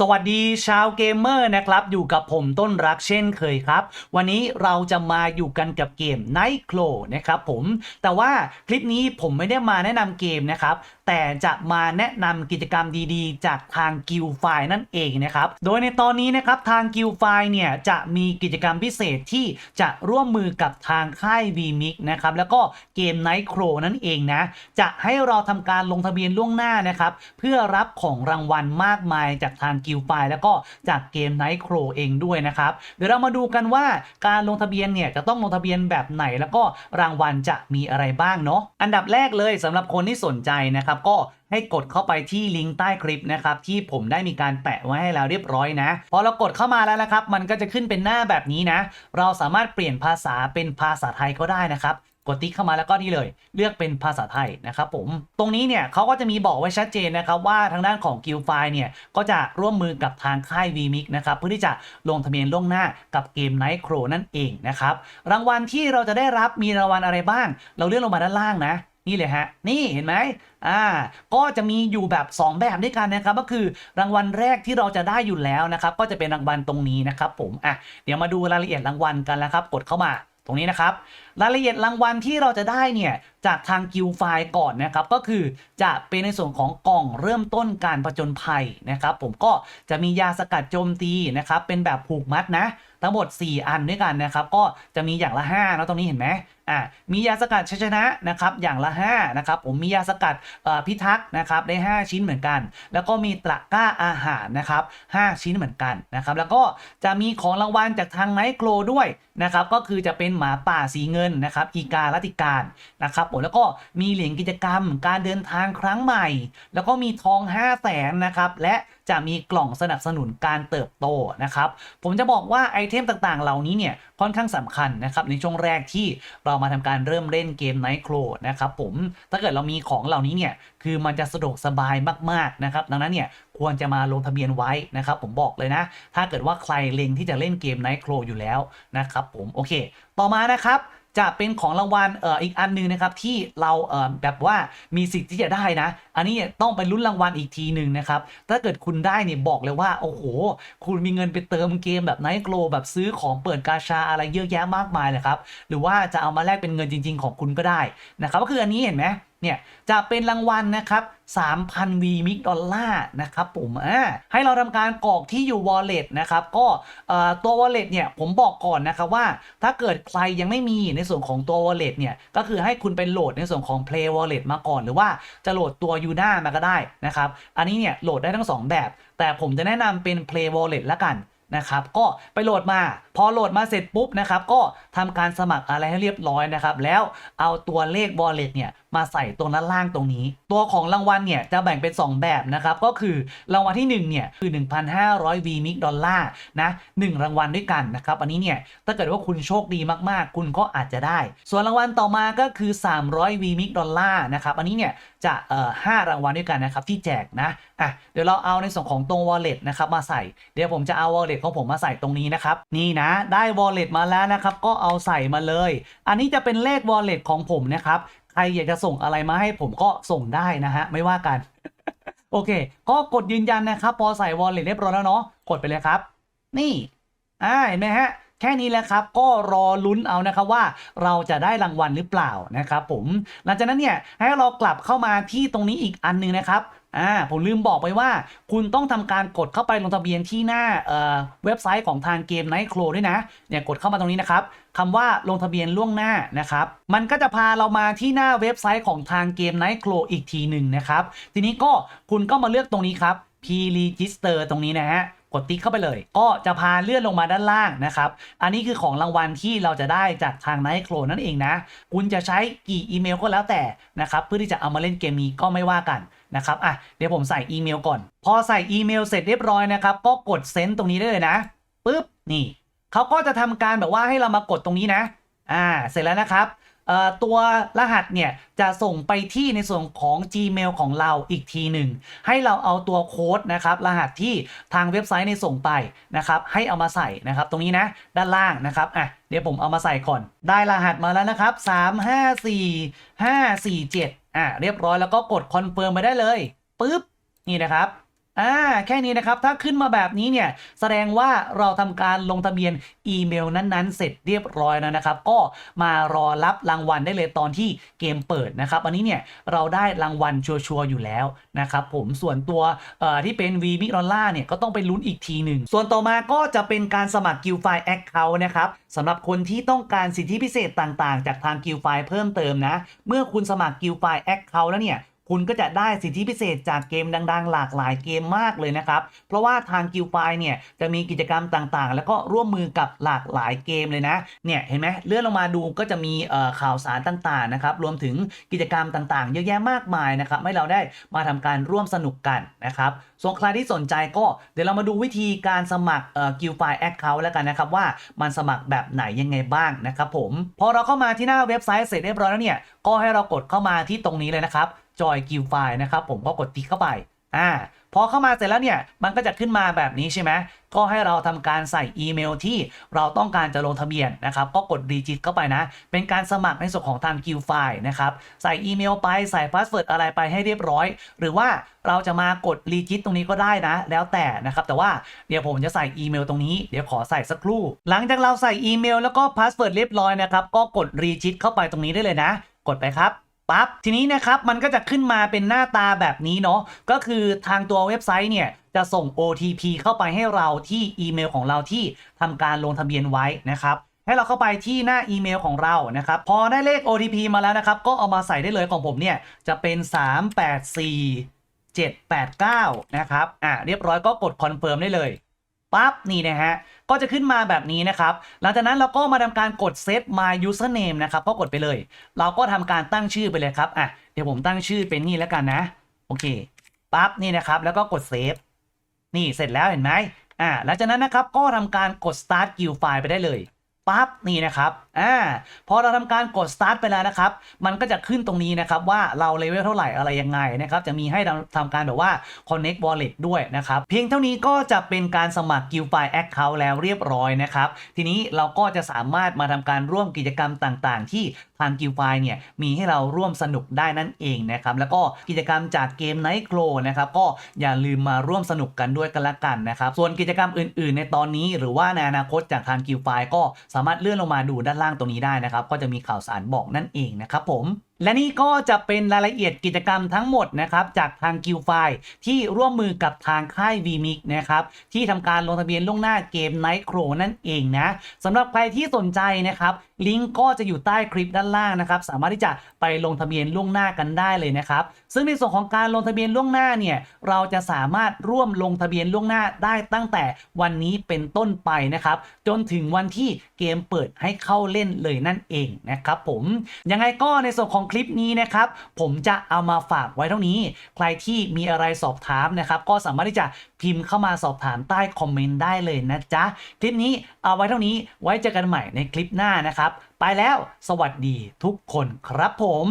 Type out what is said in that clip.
สวัสดีชาวเกมเมอร์นะครับ อยู่กับผมต้นรักเช่นเคยครับ วันนี้เราจะมาอยู่กันกับเกม Night Claw นะครับผม แต่ว่าคลิปนี้ผมไม่ได้มาแนะนำเกมนะครับ แต่จะมาแนะนำกิจกรรมดีๆ จากทางกิลไฟนั่นเองนะครับ โดยในตอนนี้นะครับทางกิลไฟเนี่ยจะมีกิจกรรมพิเศษที่จะร่วมมือกับทางค่าย VMix นะครับแล้วก็เกม Night Crow นั่นเองนะ จะให้เราทำการลงทะเบียนล่วงหน้านะครับเพื่อรับของรางวัลมากมายจากทางกิลไฟแล้วก็จากเกม Night Crow เองด้วยนะครับ เดี๋ยวเรามาดูกันว่าการลงทะเบียนเนี่ยจะต้องลงทะเบียนแบบไหน แล้วก็รางวัลจะมีอะไรบ้างเนาะอันดับแรกเลยสำหรับคนที่สนใจนะครับก็ให้กดเข้าไปที่ลิงก์ใต้คลิปนะครับที่ผมได้มีการแปะไว้ให้แล้วเรียบร้อยนะพอเรากดเข้ามาแล้วนะครับ มันก็จะขึ้นเป็นหน้าแบบนี้นะ เราสามารถเปลี่ยนภาษาเป็นภาษาไทยก็ได้นะครับ กดติ๊กเข้ามาแล้วก็นี่เลย เลือกเป็นภาษาไทยนะครับผมตรงนี้เนี่ยเขาก็จะมีบอกไว้ชัดเจนนะครับว่าทางด้านของกิลไฟเนี่ยก็จะร่วมมือกับทางค่าย VMix นะครับเพื่อที่จะลงทะเบียนล่วงหน้ากับเกม Night Crow นั่นเองนะครับรางวัลที่เราจะได้รับมีรางวัลอะไรบ้าง เราเลื่อนลงมาด้านล่างนะนี่เลยฮะ นี่เห็นไหมอ่า ก็จะมีอยู่แบบ 2 แบบด้วยกันนะครับ ก็คือรางวัลแรกที่เราจะได้อยู่แล้วนะครับ ก็จะเป็นรางวัลตรงนี้นะครับผม อะ เดี๋ยวมาดูรายละเอียดรางวัลกันแล้วครับ กดเข้ามา ตรงนี้นะครับ รายละเอียดรางวัลที่เราจะได้เนี่ยจากทางกิลไฟก่อนนะครับ ก็คือจะเป็นในส่วนของกล่องเริ่มต้นการผจญภัยนะครับ ผมก็จะมียาสกัดโจมตีนะครับ เป็นแบบผูกมัดนะ ทั้งหมด 4 อันด้วยกันนะครับ ก็จะมีอย่างละ5แล้วตรงนี้เห็นไหมอ่ามียาสกัดชัยชนะนะครับ อย่างละ5นะครับ ผมมียาสกัดพิทักษ์นะครับได้ 5 ชิ้นเหมือนกัน แล้วก็มีตะกร้าอาหารนะครับ 5 ชิ้นเหมือนกันนะครับ แล้วก็จะมีของรางวัลจากทางไนท์โกลด้วย นะครับก็คือจะเป็นหมาป่าสีเงินนะครับอีกาลัติการนะครับผมแล้วก็มีเหรียญกิจกรรม การเดินทางครั้งใหม่ แล้วก็มีทอง 5 0 0แสนนะครับและจะมีกล่องสนับสนุนการเติบโตนะครับผมจะบอกว่าไอเทมต่างๆ เหล่านี้เนี่ยค่อนข้างสำคัญนะครับในช่วงแรกที่เรามาทำการเริ่มเล่นเกม Night Crow นะครับผมถ้าเกิดเรามีของเหล่านี้เนี่ยคือมันจะสะดวกสบายมากๆนะครับดังนั้นเนี่ย ควรจะมาลงทะเบียนไว้นะครับ ผมบอกเลยนะ ถ้าเกิดว่าใครเล็งที่จะเล่นเกม Night Crow อยู่แล้วนะครับผมโอเค ต่อมานะครับจะเป็นของรางวัลเอ่ออีกอันหนึงนะครับที่เราเอ่อแบบว่ามีสิทธิ์ที่จะได้นะ อันนี้ต้องไปลุ้นรางวัลอีกทีหนึ่งนะครับถ้าเกิดคุณได้เนี่ยบอกเลยว่าโอ้โห คุณมีเงินไปเติมเกมแบบไนท์โกลแบบซื้อของเปิดกาชาอะไรเยอะแยะมากมายเลยครับหรือว่าจะเอามาแลกเป็นเงินจริง ๆ ของคุณก็ได้นะครับก็คืออันนี้เห็นไหมเนี่ยจะเป็นรางวัลนะครับ 3,000 V มิกดอลลาร์นะครับผมอ่าให้เราทำการกรอกที่อยู่ wallet นะครับ ก็ตัว wallet เนี่ยผมบอกก่อนนะครับว่า ถ้าเกิดใครยังไม่มีในส่วนของตัว wallet เนี่ย ก็คือให้คุณไปโหลดในส่วนของ play wallet มาก่อน หรือว่าจะโหลดตัว Yuna มาก็ได้นะครับ อันนี้เนี่ยโหลดได้ทั้ง 2 แบบ แต่ผมจะแนะนำเป็น play wallet ละกัน นะครับก็ไปโหลดมา พอโหลดมาเสร็จปุ๊บนะครับก็ทำการสมัครอะไรให้เรียบร้อยนะครับ แล้วเอาตัวเลข wallet เนี่ยมาใส่ตรงด้านล่างตรงนี้ ตัวของรางวัลเนี่ยจะแบ่งเป็น 2 แบบนะครับ ก็คือรางวัลที่1เนี่ยคือ 1,500 V มิกดอลลาร์นะ1รางวัลด้วยกันนะครับ อันนี้เนี่ยถ้าเกิดว่าคุณโชคดีมากๆ คุณก็อาจจะได้ ส่วนรางวัลต่อมาก็คือ 300 V มิกดอลลาร์นะครับอันนี้เนี่ยจะเอ่อ5รางวัลด้วยกันนะครับที่แจกนะอะเดี๋ยวเราเอาในส่วนของตรง wallet นะครับมาใส่เดี๋ยวผมจะเอา wallet ของผมมาใส่ตรงนี้นะครับ นี่นะ ได้ wallet มาแล้วนะครับ ก็เอาใส่มาเลย อันนี้จะเป็นเลข wallet ของผมนะครับใครอยากจะส่งอะไรมาให้ผมก็ส่งได้นะฮะไม่ว่ากันโอเค ก็กดยืนยันนะครับ พอใส่ wallet เรียบร้อยแล้วเนาะกดไปเลยครับ นี่อ่าเห็นไหมฮะ แค่นี้แหละครับก็รอลุ้นเอานะครับว่าเราจะได้รางวัลหรือเปล่านะครับผมหลังจากนั้นเนี่ยให้เรากลับเข้ามาที่ตรงนี้อีกอันหนึ่งนะครับอ่าผมลืมบอกไปว่าคุณต้องทำการกดเข้าไปลงทะเบียนที่หน้าเอ่อเว็บไซต์ของทางเกม Night Crow ด้วยนะเนี่ยกดเข้ามาตรงนี้นะครับคำว่าลงทะเบียนล่วงหน้านะครับ มันก็จะพาเรามาที่หน้าเว็บไซต์ของทางเกม Night Crow อีกทีหนึ่งนะครับ ทีนี้ก็คุณก็มาเลือกตรงนี้ครับ P Register ตรงนี้นะฮะ กดติ๊กเข้าไปเลย ก็จะพาเลื่อนลงมาด้านล่างนะครับ อันนี้คือของรางวัลที่เราจะได้จากทาง Night Crow นั่นเองนะ คุณจะใช้กี่อีเมลก็แล้วแต่นะครับ เพื่อที่จะเอามาเล่นเกมนี้ก็ไม่ว่ากันนะครับ อะ เดี๋ยวผมใส่อีเมลก่อน พอใส่อีเมลเสร็จเรียบร้อยนะครับ ก็กดเซ็นตรงนี้ได้เลยนะปุ๊บ นี่ เขาก็จะทำการแบบว่าให้เรามากดตรงนี้นะ อ่า เสร็จแล้วนะครับ ตัวรหัสเนี่ยจะส่งไปที่ในส่วนของ Gmail ของเราอีกทีหนึ่ง ให้เราเอาตัวโค้ดนะครับรหัสที่ทางเว็บไซต์ในส่งไปนะครับให้เอามาใส่นะครับตรงนี้นะด้านล่างนะครับอะเดี๋ยวผมเอามาใส่ก่อน ได้รหัสมาแล้วนะครับ 3 5 4 5 4 7อะเรียบร้อยแล้วก็กดคอนเฟิร์มไปได้เลยปึ๊บนี่นะครับ อ่าแค่นี้นะครับ ถ้าขึ้นมาแบบนี้เนี่ย แสดงว่าเราทำการลงทะเบียนอีเมลนั้นๆ เสร็จเรียบร้อยแล้วนะครับ ก็มารอรับรางวัลได้เลยตอนที่เกมเปิดนะครับ อันนี้เนี่ยเราได้รางวัลชัวร์ๆอยู่แล้วนะครับผมส่วนตัวเอ่อที่เป็น V มิดอลล่าเนี่ยก็ต้องไปลุ้นอีกทีหนึ่ง ส่วนต่อมาก็จะเป็นการสมัคร Guild File Account นะครับสำหรับคนที่ต้องการสิทธิพิเศษต่างๆ จากทาง Guild File เพิ่มเติมนะ เมื่อคุณสมัคร Guild File Account แล้วเนี่ย คุณก็จะได้สิทธิพิเศษจากเกมดังๆ หลากหลายเกมมากเลยนะครับ เพราะว่าทาง Guild File เนี่ยจะมีกิจกรรมต่างๆ แล้วก็ร่วมมือกับหลากหลายเกมเลยนะ เนี่ยเห็นไหมเลื่อนลงมาดูก็จะมีข่าวสารต่างๆนะครับ รวมถึงกิจกรรมต่างๆ เยอะแยะมากมายนะครับ ให้เราได้มาทำการร่วมสนุกกันนะครับ ส่วนใครที่สนใจก็เดี๋ยวเรามาดูวิธีการสมัครเอ่อ Guild File Account แล้วกันนะครับว่ามันสมัครแบบไหนยังไงบ้างนะครับผม พอเราเข้ามาที่หน้าเว็บไซต์เสร็จเรียบร้อยแล้วเนี่ย ก็ให้เรากดเข้ามาที่ตรงนี้เลยนะครับ จอย Guild File นะครับผมก็กดติ๊กเข้าไปอ่าพอเข้ามาเสร็จแล้วเนี่ยมันก็จะขึ้นมาแบบนี้ใช่ไหมก็ให้เราทำการใส่อีเมลที่เราต้องการจะลงทะเบียนนะครับ ก็กดรีจิตเข้าไปนะ เป็นการสมัครในส่วนของทาง Guild File นะครับ ใส่อีเมลไปใส่พาสเวิร์ดอะไรไปให้เรียบร้อย หรือว่าเราจะมากดรีจิตตรงนี้ก็ได้นะ แล้วแต่นะครับ แต่ว่าเดี๋ยวผมจะใส่อีเมลตรงนี้เดี๋ยวขอใส่สักครู่ หลังจากเราใส่อีเมลแล้วก็พาสเวิร์ดเรียบร้อยนะครับก็กดรีจิตเข้าไปตรงนี้ได้เลยนะ กดไปครับ ปั๊บทีนี้นะครับมันก็จะขึ้นมาเป็นหน้าตาแบบนี้เนาะก็คือทางตัวเว็บไซต์เนี่ยจะส่ง OTP เข้าไปให้เราที่อีเมลของเราที่ทำการลงทะเบียนไว้นะครับให้เราเข้าไปที่หน้าอีเมลของเรานะครับพอได้เลข OTP มาแล้วนะครับ ก็เอามาใส่ได้เลยของผมเนี่ยจะเป็น 384 789 นะครับอะเรียบร้อยก็กดคอนเฟิร์มได้เลย ปั๊บนี่นะฮะ ก็จะขึ้นมาแบบนี้นะครับ หลังจากนั้นเราก็มาทำการกด set my username นะครับก็กดไปเลย เราก็ทำการตั้งชื่อไปเลยครับอะเดี๋ยวผมตั้งชื่อเป็นนี่แล้วกันนะ โอเคปั๊บนี่นะครับ แล้วก็กด save นี่เสร็จแล้วเห็นไหมอ่าหลังจากนั้นนะครับก็ทำการกด start guild file ไปได้เลยปั๊บนี่นะครับ อ่าพอเราทำการกด start ไปแล้วนะครับ มันก็จะขึ้นตรงนี้นะครับว่าเราเลเวลเท่าไหร่อะไรยังไงนะครับ จะมีให้เราทำการแบบว่า connect wallet ด้วยนะครับ เพียงเท่านี้ก็จะเป็นการสมัคร GuildFi Account แล้วเรียบร้อยนะครับ ทีนี้เราก็จะสามารถมาทำการร่วมกิจกรรมต่างๆ ที่ทาง GuildFi เนี่ยมีให้เราร่วมสนุกได้นั่นเองนะครับ แล้วก็กิจกรรมจากเกม Night Crow นะครับก็อย่าลืมมาร่วมสนุกกันด้วยกันละกันนะครับส่วนกิจกรรมอื่น ๆ ในตอนนี้ หรือว่าในอนาคตจากทาง GuildFi ก็สามารถเลื่อนลงมาดูด้านล่างตรงนี้ได้นะครับ ก็จะมีข่าวสารบอกนั่นเองนะครับผมและนี่ก็จะเป็นรายละเอียดกิจกรรมทั้งหมดนะครับจากทาง g u i l d f i ที่ร่วมมือกับทางค่าย VMix นะครับที่ทำการลงทะเบียนล่วงหน้าเกม Night Crow นั่นเองนะสำหรับใครที่สนใจนะครับลิงก์ก็จะอยู่ใต้คลิปด้านล่างนะครับสามารถที่จะไปลงทะเบียนล่วงหน้ากันได้เลยนะครับซึ่งในส่วนของการลงทะเบียนล่วงหน้าเนี่ยเราจะสามารถร่วมลงทะเบียนล่วงหน้าได้ตั้งแต่วันนี้เป็นต้นไปนะครับจนถึงวันที่เกมเปิดให้เข้าเล่นเลยนั่นเองนะครับผมยังไงก็ในส่วนของคลิปนี้นะครับผมจะเอามาฝากไว้เท่านี้ ใครที่มีอะไรสอบถามนะครับก็สามารถที่จะพิมพ์เข้ามาสอบถามใต้คอมเมนต์ได้เลยนะจ๊ะคลิปนี้เอาไว้เท่านี้ไว้เจอกันใหม่ในคลิปหน้านะครับ ไปแล้วสวัสดีทุกคนครับผม